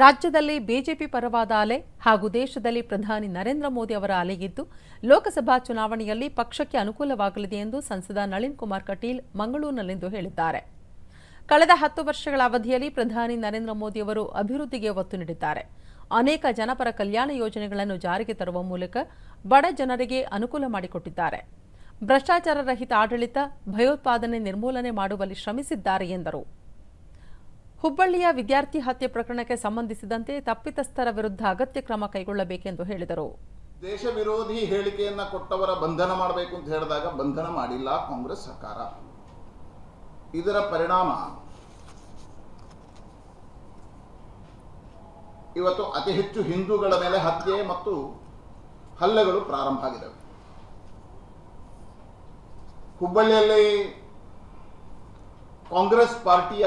ರಾಜ್ಯದಲ್ಲಿ ಬಿಜೆಪಿ ಪರವಾದ ಅಲೆ ಹಾಗೂ ದೇಶದಲ್ಲಿ ಪ್ರಧಾನಿ ನರೇಂದ್ರ ಮೋದಿ ಅವರ ಅಲೆಗಿದ್ದು ಲೋಕಸಭಾ ಚುನಾವಣೆಯಲ್ಲಿ ಪಕ್ಷಕ್ಕೆ ಅನುಕೂಲವಾಗಲಿದೆ ಎಂದು ಸಂಸದ ನಳಿನ್ ಕುಮಾರ್ ಕಟೀಲ್ ಮಂಗಳೂರಿನಲ್ಲಿಂದು ಹೇಳಿದ್ದಾರೆ. ಕಳೆದ ಹತ್ತು ವರ್ಷಗಳ ಅವಧಿಯಲ್ಲಿ ಪ್ರಧಾನಿ ನರೇಂದ್ರ ಮೋದಿ ಅವರು ಅಭಿವೃದ್ಧಿಗೆ ಒತ್ತು ನೀಡಿದ್ದಾರೆ. ಅನೇಕ ಜನಪರ ಕಲ್ಯಾಣ ಯೋಜನೆಗಳನ್ನು ಜಾರಿಗೆ ತರುವ ಮೂಲಕ ಬಡ ಜನರಿಗೆ ಅನುಕೂಲ ಮಾಡಿಕೊಟ್ಟಿದ್ದಾರೆ. ಭ್ರಷ್ಟಾಚಾರ ರಹಿತ ಆಡಳಿತ, ಭಯೋತ್ಪಾದನೆ ನಿರ್ಮೂಲನೆ ಮಾಡುವಲ್ಲಿ ಶ್ರಮಿಸಿದ್ದಾರೆ ಎಂದರು. ಹುಬ್ಬಳ್ಳಿಯ ವಿದ್ಯಾರ್ಥಿ ಹತ್ಯೆ ಪ್ರಕರಣಕ್ಕೆ ಸಂಬಂಧಿಸಿದಂತೆ ತಪ್ಪಿತಸ್ಥರ ವಿರುದ್ಧ ಅಗತ್ಯ ಕ್ರಮ ಕೈಗೊಳ್ಳಬೇಕೆಂದು ಹೇಳಿದರು. ದೇಶ ವಿರೋಧಿ ಹೇಳಿಕೆಯನ್ನ ಕೊಟ್ಟವರ ಬಂಧನ ಮಾಡಬೇಕು ಅಂತ ಹೇಳಿದಾಗ ಬಂಧನ ಮಾಡಿಲ್ಲ ಕಾಂಗ್ರೆಸ್ ಸರ್ಕಾರ. ಇದರ ಪರಿಣಾಮ ಇವತ್ತು ಅತಿ ಹೆಚ್ಚು ಹಿಂದೂಗಳ ಮೇಲೆ ಹತ್ಯೆ ಮತ್ತು ಹಲ್ಲೆಗಳು ಪ್ರಾರಂಭ ಆಗಿದೆ ಹುಬ್ಬಳ್ಳಿಯಲ್ಲಿ ಕಾಂಗ್ರೆಸ್ ಪಾರ್ಟಿಯ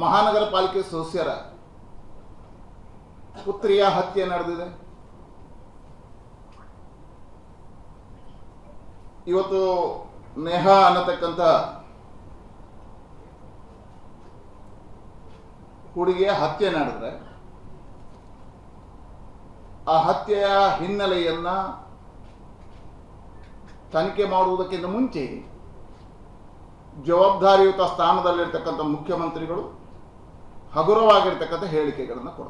ಮಹಾನಗರ ಪಾಲಿಕೆ ಸದಸ್ಯರ ಪುತ್ರಿಯ ಹತ್ಯೆ ನಡೆದಿದೆ. ಇವತ್ತು ನೇಹಾ ಅನ್ನತಕ್ಕಂಥ ಹುಡುಗಿಯ ಹತ್ಯೆ ನಡೆದ್ರೆ ಆ ಹತ್ಯೆಯ ಹಿನ್ನೆಲೆಯನ್ನ ತನಿಖೆ ಮಾಡುವುದಕ್ಕಿಂತ ಮುಂಚೆ ಜವಾಬ್ದಾರಿಯುತ ಸ್ಥಾನದಲ್ಲಿರ್ತಕ್ಕಂಥ ಮುಖ್ಯಮಂತ್ರಿಗಳು ಹಗುರವಾಗಿರ್ತಕ್ಕಂಥ ಹೇಳಿಕೆಗಳನ್ನು ಕೊಡ್ತಾರೆ